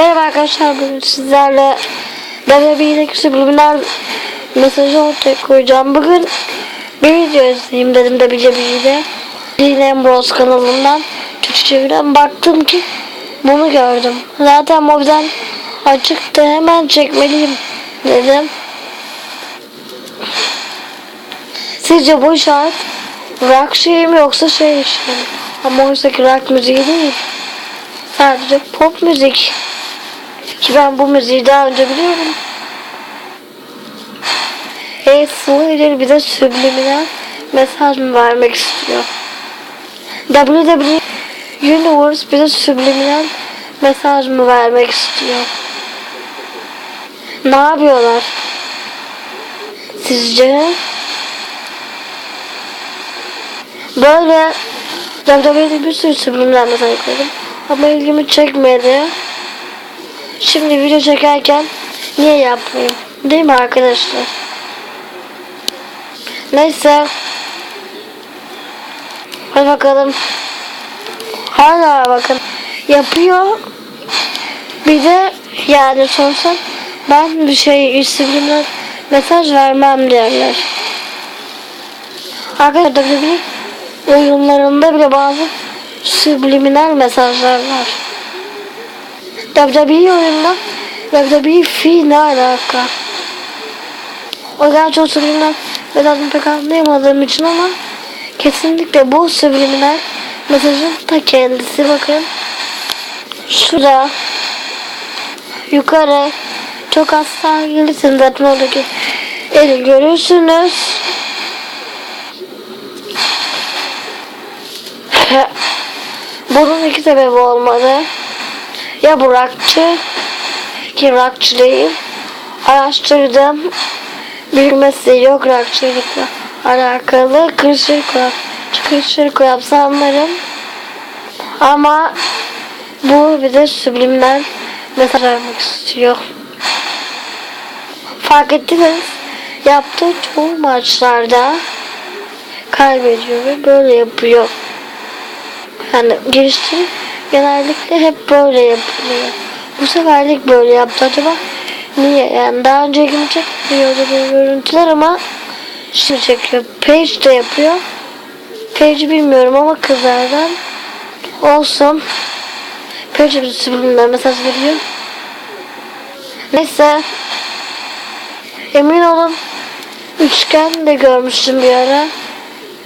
Merhaba arkadaşlar bugün sizlerle WWE'deki subliminal mesajı ortaya koyacağım. Bugün bir video izleyeyim dedim WWE'de. Dean Ambrose kanalından Türkçe çeviren baktım ki bunu gördüm. Zaten mobilden açıktı hemen çekmeliyim dedim. Sizce bu şarkı rock şey mi yoksa şey mi? Ama oysa ki rock müziği değil. Sadece pop müzik. Ki ben bu müziği daha önce biliyorum. Hey Slayer bize subliminal mesaj mı vermek istiyor? WWE Universe bize subliminal mesaj mı vermek istiyor? Ne yapıyorlar? Sizce? Böyle WWE'de bir sürü subliminal mesaj koydum. Ama ilgimi çekmedi. Şimdi video çekerken niye yapmayayım? Değil mi arkadaşlar? Neyse. Hadi bakalım. Hala bakın. Yapıyor. Bir de yani sorsam ben bir şey subliminal mesaj vermem derler. Arkadaşlar WWE oyunlarında bile bazı subliminal mesajlar var. WWE oyununda WWE fi ne alaka? O yüzden çok subliminal mesajını pek anlayamadığım için ama kesinlikle bu subliminal mesajın ta kendisi bakın. Şurada yukarı çok az sağa gelirsin zaten oradaki eli görürsünüz. Bunun iki sebebi olmalı. Ya bu rockçı ki rockçı değil. Araştırdım. Bilmesi yok rockçılıkla alakalı. Kırışır kulak. Kırışır kulak sanırım. Ama bu bize subliminal mesaj vermek istiyor. Fark ettiniz. Yaptığı çoğu maçlarda kaybediyor ve böyle yapıyor. Yani giriştim genellikle hep böyle yapılıyor. Bu seferlik böyle yaptı acaba niye? Yani daha önce ilgimi çekmiyordu bu görüntüler ama şimdi çekiyor. Page de yapıyor. Page bilmiyorum ama kızlardan olsun. Page bir subliminal mesaj veriyor. Neyse. Emin olun üçgen de görmüştüm bir ara.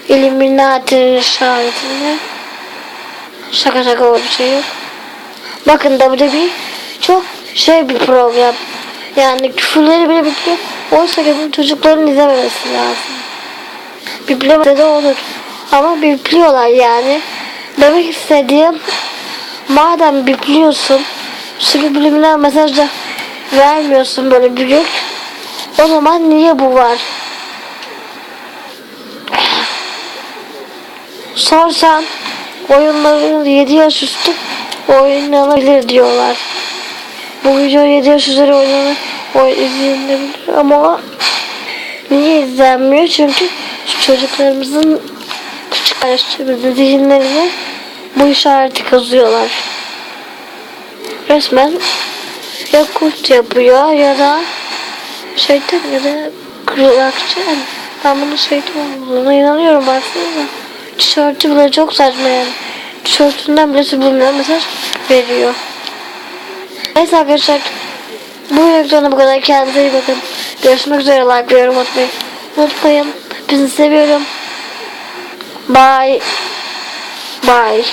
Illuminati'nin işaretini. Şaka şaka o bir şey yok. Bakın WWE çok şey bir program. Yani küfürleri bile bitmiyor. Oysa ki bunu çocukların izlememesi lazım. Biplemese de olur. Ama bipliyorlar yani. Demek istediğim madem bipliyorsun subliminal mesaj da vermiyorsun böyle büyük o zaman niye bu var? Sorsan oyunların 7 yaş üstü oynanabilir diyorlar. Bu video 7 yaş üzeri oynanır, izlenebilir ama niye izlenmiyor? Çünkü çocuklarımızın küçük kardeşlerimizin zihinlerine bu işareti kazıyorlar. Resmen ya kurt yapıyor ya da şeytan ya da kırılakçı. Yani ben bunun şeytan olduğuna inanıyorum baksanıza. Tişörtü bile çok saçma yani. Tişörtünden bile subliminal mesaj veriyor. Neyse arkadaşlar. Bu videoda bu kadar. Kendinize iyi bakın. Görüşmek üzere. Like ve yorum atmayı unutmayın. Hepinizi seviyorum. Bye. Bye.